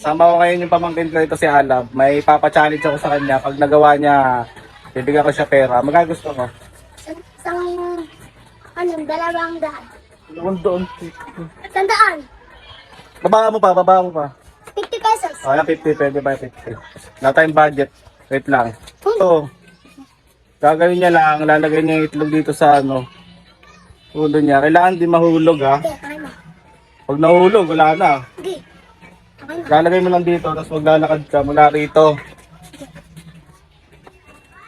Sama ko ngayon yung pamangkin ko ito si Alab. May papa-challenge ako sa kanya. Pag nagawa niya, bibigyan ko siya pera. Magagusto mo? Isang, ano, dalawang daan. Doon doon. Isang daan. Baba mo pa, baba mo pa. 50 pesos. Oh, yan 50, pwede ba 50? Wala tayong budget. Wait lang. Ito. Gagawin niya lang, lalagay niya yung itlog dito sa ano. Ulo niya. Kailangan di mahulog ha. Okay, na. Pag nahulog, wala na. Okay. Lalagay mo lang dito, tapos maglalakad ka mula rito.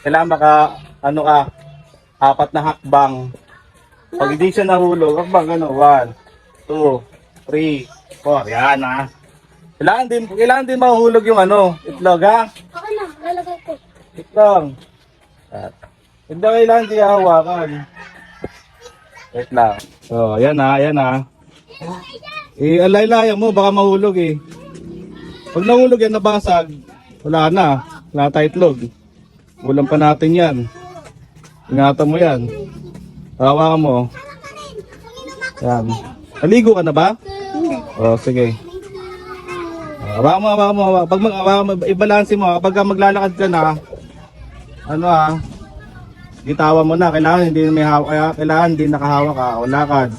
Kailangan maka, ano ka, apat na hakbang. Pag hindi siya nahulog, hakbang ano, one, two, three, four, yan ha. Kailangan din, kailangan din mahulog yung ano, itlog ha. Okay na, lalagay ko. Itlog. Hindi kailangan di hawakan. Wait lang. So, yan ha, yan ha. Eh, alay-laya mo, baka mahulog eh. Pag nahulog yan, nabasag, wala na. Wala tayo itlog. Ulam pa natin yan. Ingatan mo yan. Hawakan mo. Yan. Naligo ka na ba? Hindi. O, sige. Hawakan mo, hawakan mo. Pag mag, hawakan mo, i-balance mo. Pag maglalakad ka na, ano ah, gitawan mo na. Kailangan hindi may hawak. Kaya kailangan hindi nakahawak ka. O lakad.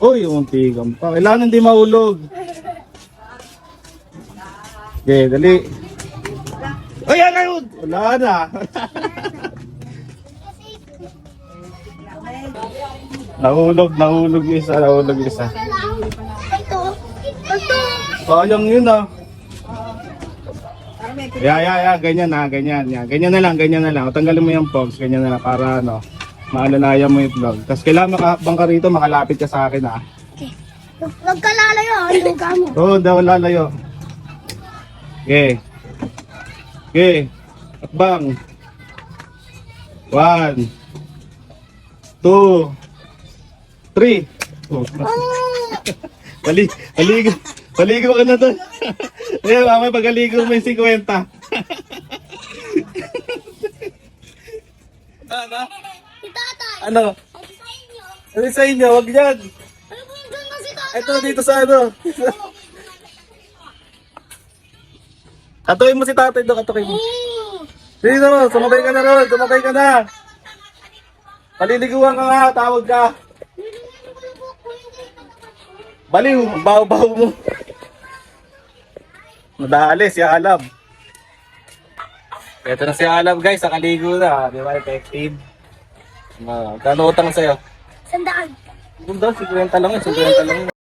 Uy, tigam pa. Kailangan hindi mahulog. Okay, dali. Ay, yan ayun! Wala na. nahulog, nahulog isa, nahulog isa. Ito. Ito. Sayang yun ah. Ya, ya, ya, ganyan na, ganyan, yan. Ganyan na lang, ganyan na lang. O, tanggalin mo yung pogs, ganyan na lang para ano, maalalayan mo yung vlog. Tapos kailangan makahakbang ka rito, makalapit ka sa akin ah. Okay. Huwag ka lalayo, ang luga mo. Oo, oh, daw lalayo. Okay. Okay. Hakbang. One. Two. Three. Oh. Bali, baligo, baligo ka na doon. Ayan, mamaya pagaligo mo yung 50. ano? Si tatay. Ano? Ay, sa inyo. Ano sa inyo? Wag yan. Ano po yung na si tatay? Ito dito sa ano. Katuin mo si tatay doon, katuin mo. Dito, sumakay ka na ron, sumakay ka na. Paliliguan ka nga, tawag ka. Baliw, baho-baho mo. Madali, si Alab. Ito na si Alab guys, nakaligo na. Di ba, effective? Ah, kano utang sa'yo? Sandaan. Kung daw, 50 lang yun, 50 lang yun.